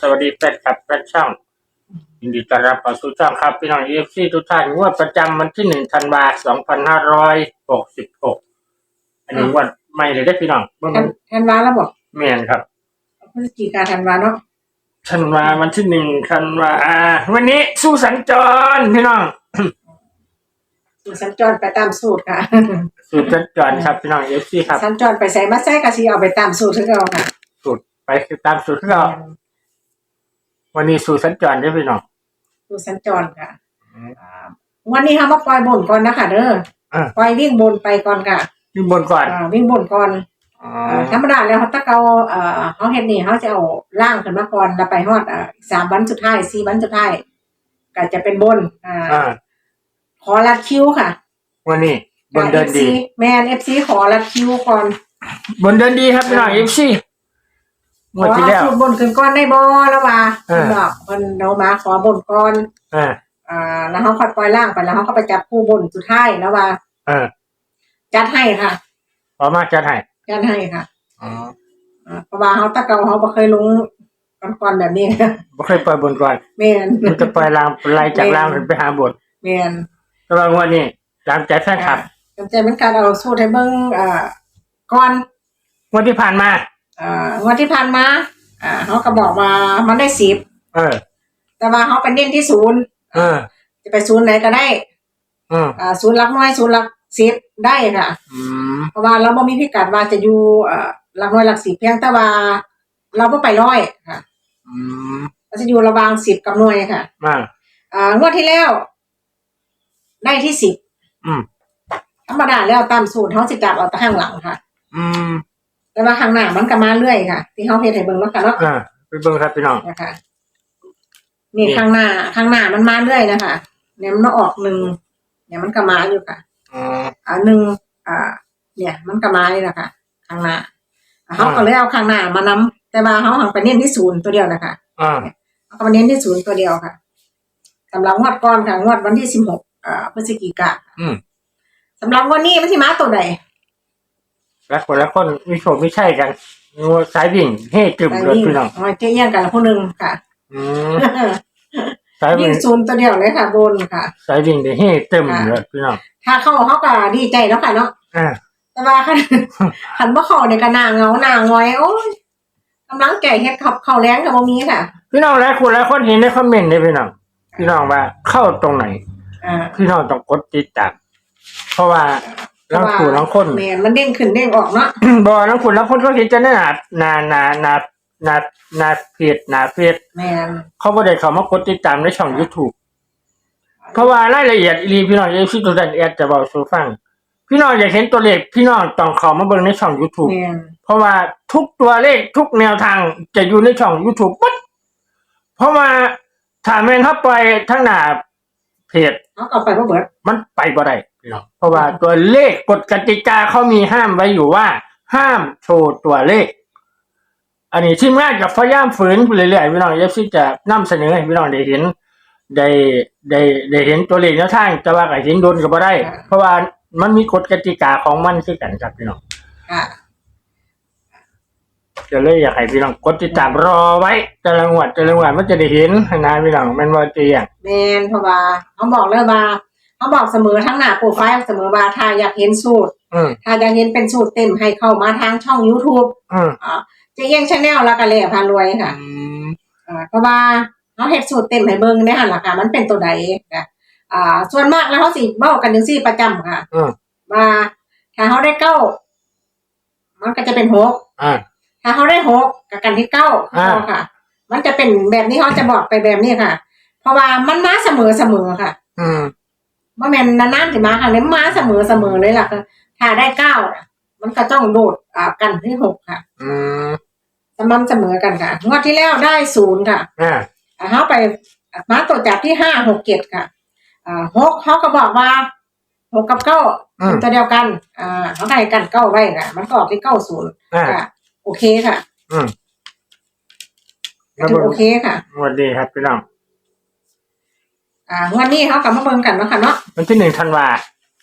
สวัสดีแฟนคลับแฟนช่องยินดีต้อนรับเข้าสู่ช่องครับ พี่น้องเอฟซีทุกท่านงวดประจำวันที่หนึ่งธันวาสองพันห้าร้อยหกสิบหกอันนี้งวดใหม่เลยได้อพี่น้องเมื่อธัมันนธันวาแล้วบอกเมียนครับพฤศจิกาธันวาเนาะธันวาวันที่หนึ่งธันวาอ่าวันนี้สู้สัญจรพี่น้องสูตรสัญจรไปตามสูตรค่ะสู้สัญจรครับพี่น้องเอฟซีครับสัญจรไปใส่มาใส่กะสีเอาไปตามสูตรที่เราค่ะสูตรไปตามสูตรที่เรา วันนี้สู้สัญจรได้อพี่น้องสูตรสัญจรค่ะวันนี้ค่ะมาปล่อยบนก่อนนะคะเด้ออ่าปล่อยวิ่งบนไปก่อนค่ะขึ้นบนก่อนอ่าวิ่งบนก่อนอ๋อเอ่อธรรมดาแล้วเขาตะเกาเอ่อเขาเห็นนี่เขาจะเอาล่างขึ้นมาก่อนแล้วไปฮอดอ่าสามวันสุดท้ายสี่วันสุดท้ายก็จะเป็นบนอ่าอ่าขอรัดคิวค่ะวันนี้บนเดินดี แมนเอฟซีขอรัดคิวก่อน บนเดินดีครับพี่น้องเอฟซี งวดที่แล้ว ขอสูตรบนขึ้นก่อนได้บ่แล้วว่าเออเพิ่นบอกเพิ่นเอามาขอบนก่อน อ่าอ่า แล้วเขาค่อยปล่อยล่างไปแล้วเขาก็ไปจับคู่บนสุดท้ายแล้วว่าเออจัดให้ค่ะพอมากจะถ่ายจัดให้ค่ะอ๋ออ่าเพราะว่าเขาตะเกาเขาบ่เคยลงก่อนๆแบบนี้ไม่เคยปล่อยบนก่อนแม่นมันจะปล่อยลางไล่จากลางขึ้นไปหาบนแม่นแต่ว่างวดนี้ตามใจแฟนคลับจำใจเป็นการเอาสูตรให้เบิ่งอ่าก่อน งวดที่ผ่านมา อ่างวดที่ผ่านมาอ่าเขาก็บอกว่ามันได้สิบเออแต่ว่าเขาไปเน้นที่ศูนย์เออจะไปศูนย์ไหนก็ได้เอออ่าศูนย์หลักน้อยศูนย์หลักสิบได้ค่ะ อืมเพราะว่าเราบ่มีพิกัดว่าจะอยู่เอ่อหลักน้อยหลักสิบเพียงแต่ว่าเราบ่ไปร้อยค่ะอืมเราจะอยู่ระหว่างสิบกับหน่วยค่ะมาอ่างวดที่แล้ว ได้ที่สิบอืมธรรมดาแล้วตามสูตรเขาจะจับเอาแต่ข้างหลังค่ะ อืม แต่ว่าข้างหน้ามันก็มาเรื่อยค่ะ ที่เขาเฮ็ดให้เบิ่งแล้วค่ะเนาะเออไปเบิ่งครับพี่น้องนะคะนี่นี่ข้างหน้าข้างหน้ามันมาเรื่อยนะคะเนี่ยมันออกหนึ่งเนี่ยมันก็มาอยู่ค่ะอ๋ออ่าหนึ่งอ่า เนี่ย มันก็มาเลยนะคะข้างหน้าอ่าเขาก็เลยเอาข้างหน้ามานำแต่ว่าเขาหังไปเน้นที่ศูนย์ตัวเดียวนะคะอ่าเขาก็มาเน้นที่ศูนย์ตัวเดียวค่ะสำหรับงวดก่อนค่ะงวดวันที่สิบหกอ่าพฤศจิกาอืมสำหรับวันนี้มันสิมาตัวใด แล้วคนละคนมีโชคไม่ใช่กันงวดสายวิ่งเฮ้กึ่มเลยพี่น้องอ๋อเจ๊เยี่ยงกันละผู้หนึ่งค่ะอืมสายยิ่วิ่งงศูนย์ตัวเดียวเลยค่ะบนค่ะ สายวิ่งเดี๋ยวเฮ้ตึมเลยพี่น้องถ้าเข้าเขาก็ดีใจแล้วค่ะเนาะอ่า แต่ว่าคันหันว่าเขาเนี่ยก็หนาเหงาหนางอยโอ้ยกำลังแก่เฮ็ดขับเข้าแรงกับบ่มีค่ะ พี่น้องหลายคนหลายคนเห็นในคอมเมนต์เลยพี่น้องพี่น้องว่าเข้าตรงไหน อ่า พี่น้องต้องกดติดตามเพราะว่า ลังขู่ลังคนแม่นมันเด้งขึ้นเด้งออกเนาะบอลังขู่ลังคนเขาเห็นจะหนาหนาหนาหนาหนาหนาเพจหนาเฟซแม่นเขาบ่ได้เขามากดติดตามในช่อง YouTube เพราะว่ารายละเอียดอีหลีพี่น้องเอฟซีตัวดันแอดจะบอกสู่ฟัง พี่น้องอยากเห็นตัวเลขพี่น้องต้องเข้ามาเบิ่งในช่อง YouTube แม่นเพราะว่าทุกตัวเลขทุกแนวทางจะอยู่ในช่อง YouTube ปั๊ดเพราะว่าถ้าแม่นเข้าไปทั้งหน้าเพจเขาก็ไปบ่เบิดมันไปบ่ได้พี่น้อง เพราะว่าตัวเลขกฎกติกาเขามีห้ามไว้อยู่ว่า ห้ามโชว์ตัวเลข อันนี้ทีมงานกับพยายามฝืนเรื่อยๆพี่น้องเอฟซีจะนำเสนอให้พี่น้องได้เห็นได้ได้ได้เห็นตัวเลขแนวทางแต่ว่าก็เห็นโดนก็บ่ได้ เพราะว่ามันมีกฎกติกาของมันคือกันครับพี่น้องค่ะจะเลยอยากให้พี่น้องกดติดตามรอไว้แต่ละงวดแต่ละงวดมันจะได้เห็นนะพี่น้องแมันว่าจะอย่างแม่นเพราะว่าเขาบอกเลยว่า เขาบอกเสมอทั้งหน้าโปรไฟล์เสมอว่าถ้าอยากเห็นสูตร อืมถ้าอยากเห็นเป็นสูตรเต็มให้เข้ามาทางช่อง YouTube อืมอ่าเจะเยี่ยงชาแนลแล้วก็เลยพารวยค่ะ อืมอ่าเพราะว่าเขาเฮ็ดสูตรเต็มให้เบิ่งได้หั่นล่ะค่ะ มันเป็นตัวใดค่ะอ่า ส่วนมากแล้วเขาสิเว้ากันจังซี่ประจำค่ะ อืมว่า ถ้าเขาได้เก้ามันก็จะเป็นหกอ่า ถ้าเขาได้หกกับกันที่เก้าอ่าเขาค่ะ มันจะเป็นแบบนี้เขาจะบอกไปแบบนี้ค่ะ เพราะว่ามันมาเสมอเสมอค่ะ อืม ว่าแม่นนานๆสิมาค่ะเนี่ยมาเสมอเสมอเลยล่ะค่ะถ้าได้เก้าน่ะมันก็ต้องโดดอ่ากันที่หกค่ะอืมสม่ำเสมอกันค่ะงวดที่แล้วได้ศูนย์ค่ะอ่าอ่าเขาไปมาตัวจับที่ห้าหกเจ็ดค่ะอ่าหกเขาก็บอกว่าหกกับเก้าอืมเป็นตัวเดียวกัน อ่าเขาให้กันเก้าไว้ค่ะ มันก็ออกที่เก้าศูนย์อ่าค่ะ โอเคค่ะอืมถือโอเคค่ะสวัสดีครับพี่น้อง อ่างวันนี้เขากลับมาเบิ่งกันเนาะค่ะเนาะวันที่หนึ่งธันวา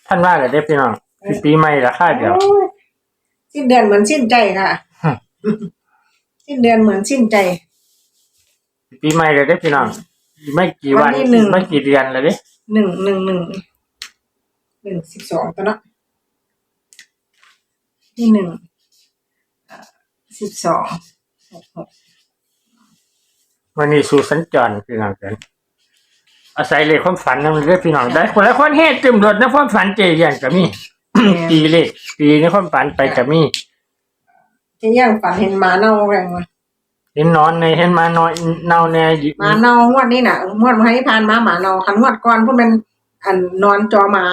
ธันวาเหรอเด้อพี่น้องสิปีใหม่ละค่าเดียว โอ้ยสิ้นเดือนเหมือนสิ้นใจค่ะ ฮะ สิ้นเดือนเหมือนสิ้นใจปีใหม่เลยได้อพี่น้องไม่กี่วันวันที่หนึ่ง ไม่กี่เดือนเลยเด้หนึ่งหนึ่งหนึ่งหนึ่งสิบสองตัวเนาะที่หนึ่งสิบสองหกหกวันนี้สู่สัญจรพี่น้องกัน อาศัยเลขความฝันนั่นเลยพี่น้องได้คนละคนเฮ็ดตึมรถในความฝันเจอย่างก็มีปีเลขปีในความฝันไปก็มีจะย่างฝันเห็นหมาเน่าแรงมาเห็นนอนในเห็นมาน้อยเน่าแน่อยู่หมาเน่างวดนี้น่ะงวดมาให้ผ่านมาหมาเน่าคันงวดก่อนพวกมันอันนอนจอหมา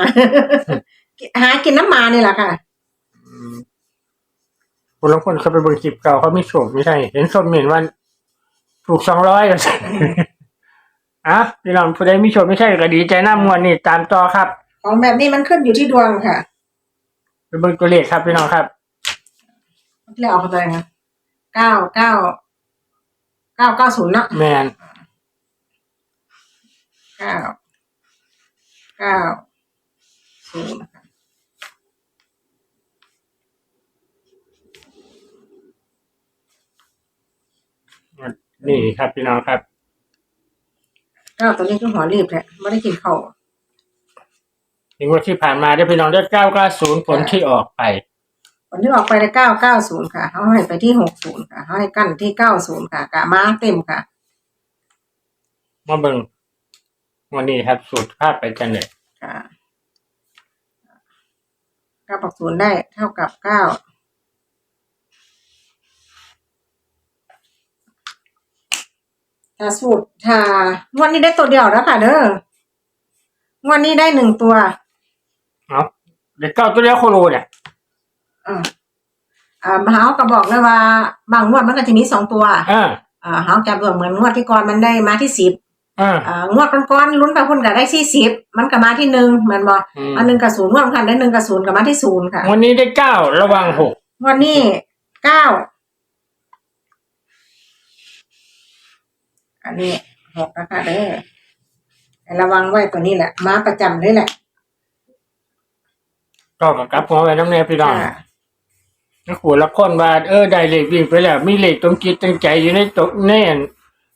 หากินน้ำหมานี่แหละค่ะอืมคนละคนเขาไปเบิ่งคลิปเก่าเขาไม่โชคไม่ใช่เห็นสมเหม็นว่าถูกสองร้อย อะพี่น้องผู้ใดมีโชคไม่ใช่ก็ดีใจน้ำมวนนี่ตามต่อครับของแบบนี้มันขึ้นอยู่ที่ดวงค่ะไปเบิ่งตัวเลขครับพี่น้องครับเรียกเอาเข้าใจนะเก้าเก้าเก้าเก้าศูนย์เนาะแมนเก้าเก้าศูนย์ค่ะนี่ครับพี่น้องครับ เก้าตัวนี้คือหัวรีบแหละไม่ได้กินข้าวถึงวันที่ผ่านมาได้พี่น้องได้เก้าเก้าศูนย์ผลที่ออกไปผลที่ออกไปในเก้าเก้าศูนย์ค่ะเขาให้ไปที่หกศูนย์ค่ะเขาให้กั้นที่เก้าศูนย์ค่ะกะมาเต็มค่ะมาเบิ่งวันนี้ครับสูตรภาพไปกันเลยค่ะเก้าปักศูนย์ได้เท่ากับเก้า ถ้าสูตรถ้างวดนี้ได้ตัวเดียวแล้วค่ะ เด้องวดนี้ได้หนึ่งตัวเอาเด็กเก้าตัวเดียวโคโลเนี่ยอ่าอ่าเฮาก็บอกเลยว่า บางงวดมันก็จะมีสองตัวอ่าอ่าเฮาจะเบื่อเหมือนงวดที่ก่อนมันได้มาที่สิบอ่าอ่างวดก่อนๆลุ้นไปพุ่นก็ได้ที่สิบมันก็มาที่หนึ่งแมันบอกอืมอันหนึ่งกับศูนย์งวดคันได้หนึ่งกับศูนย์ก็มาที่ศูนย์ค่ะ วันนี้ได้เก้าระวังหกงวดนี้เก้า อันนี้หกนะคะเด้อให้ระวังไว้ตัวนี้แหละมาประจำเลยแหละก็กับกลับหัวไปน้ำแน่พี่น้องค่ะนักหัวละคนว่าเออได้เลขวิ่งไปแล้ว มีเลขตรงจิตตรงใจอยู่ในตกแน่น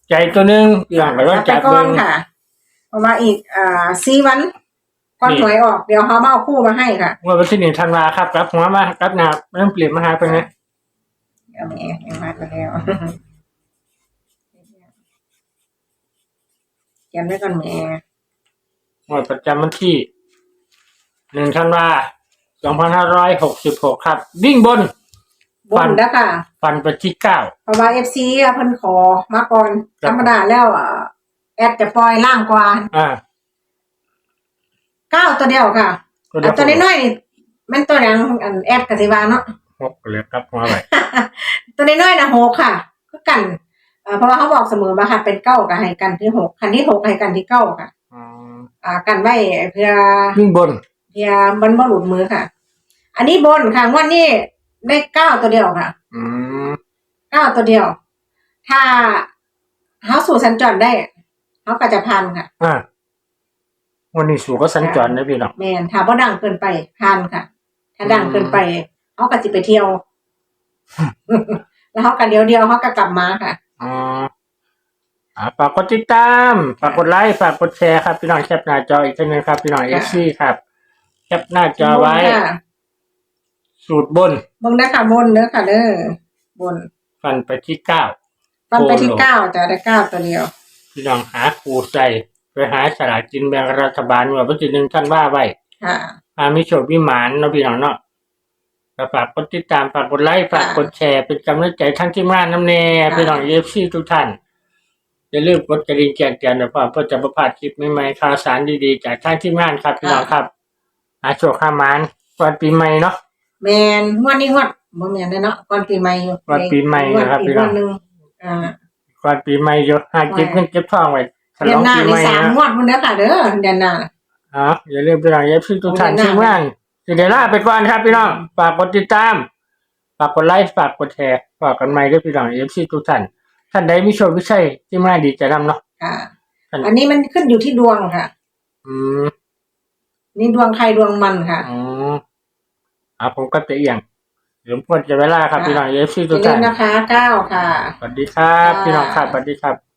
ใจตัวหนึงพี่น้องก็ต้องจับไปก่อเบิ่นง ค่ะ เพราะว่าอีกอ่าสี่วันก่อนนี่ หวยออกเดี๋ยวเขามาเอาคู่มาให้ค่ะว่าวันที่หนึ่งธันวาครับกลับหัวมากลับหนาไม่ต้องเปลี่ยนมาหาเป็นไงเดี๋ยวแม่ยังมาแล้ว ขียนไว้ก่อนแม่หมวดประจำวันที่หนึ่งธันวาสองพันห้าร้อยหกสิบหกครับ วิ่งบนบนแล้วค่ะ ฟันไปที่เก้า เพราะว่าเอฟซีเพิ่นขอมาก่อนครับ ธรรมดาแล้วอะแอดจะปล่อยล่างกว่าอ่าเก้าตัวเดียวค่ะก็เดี๋อัยนตัวน้อยๆนี่มันตัวยังอันแอดกสิวาเนาะ หกเลยครับหัวไปตัวน้อยๆนะหกค่ะ ก็กัน เอ่อเพราะว่าเขาบอกเสมอว่าค่ะเป็นเก้ากับให้กันที่หกคันที่หกให้กันที่เก้าค่ะอืมอ่ากันไว้เพื่อวิ่งบนเพื่อมันบ่หลุดมือค่ะ อันนี้บนค่ะงวันนี้ได้เก้าตัวเดียวค่ะอืมเก้าตัวเดียว ถ้าเขาสู่สัญจรได้เขาก็จะพันค่ะอ่าวันนี้สู่ก็สัญจรนะพี่น้องแมนถ้าบ่ดังเกินไปพันค่ะ ถ้าดังเกินไปเขาก็จะไปเที่ยว แล้วเขาก็เดียวเดียวๆเขาก็กลับมาค่ะ อ๋ออ่าฝากกดติดตามฝากกดไลค์ฝากกดแชร์ครับพี่น้องแคปหน้าจออีกทีหนึงครับพี่น้องเอค่ะฟซีครับแคปหน้าจอไว้บนค่ะสูตรบนเบิ่งได้ค่ะบนเด้อค่ะเด้อบนฟันไปที่เก้า ฟันไปที่โอ้โห เก้าจะได้เก้าตัวเดียว พี่น้องหาครูใส่ไปหาสลากกินแบ่งรัฐบาลว่าวันที่หนึ่งท่านว่าไว้ค่ะ อามีโชควิมานเนาะพี่น้องเนาะ ก็ฝากกดติดตามฝากกดไลค์ฝากกดแชร์เป็นกำลังใจทั้งที่มานน้ำแน่พี่น้องเอฟซีทุกท่านอย่าลืมกดกระดิ่งแจ้งเตือนนะเพื่อจะประพลาดคลิปใหม่ๆข่าวสารดีๆ จากทางที่มานครับพี่น้องครับหาโชคหามานก่อนปีใหม่เนาะแมนงวดนี้งวดบ่แมนได้เนาะก่อนปีใหม่อยู่ก่อนปีใหม่นะครับอีพี่กน้งองวดหนึงอ่าก่อนปีใหม่เยอะหาเก็บเงินเก็บทองไว้ฉเดืลออนงหน้าปีในใหม่สามนะงวดมันเด้อค่ะเด้อเดือนหน้าอ๋ออย่าลืมพี่น้องเอฟซีทุกท่านเดือนหน้าที่ว่าง สิเดล่าไปก่อนครับพี่น้องฝากกดติดตามฝากกดไลค์ฝากกดแชร์ฝากกันใหม่ด้วยพี่น้องเอฟซีทุกท่านท่านใดมีโชควิชัยที่มาดีจะนำเนาะค่ะอันอันนี้มันขึ้นอยู่ที่ดวงค่ะ อืมนี่ดวงใครดวงมันค่ะอืมอ่าผมก็จะเอียงเดี๋ยวผมจะเวลาครับค่ะพี่น้องเอฟซีอทุกย่าลืท่ามนนะคะเก้าค่ะสวัสดีครับค่ะพี่น้องครับสวัสดีครับ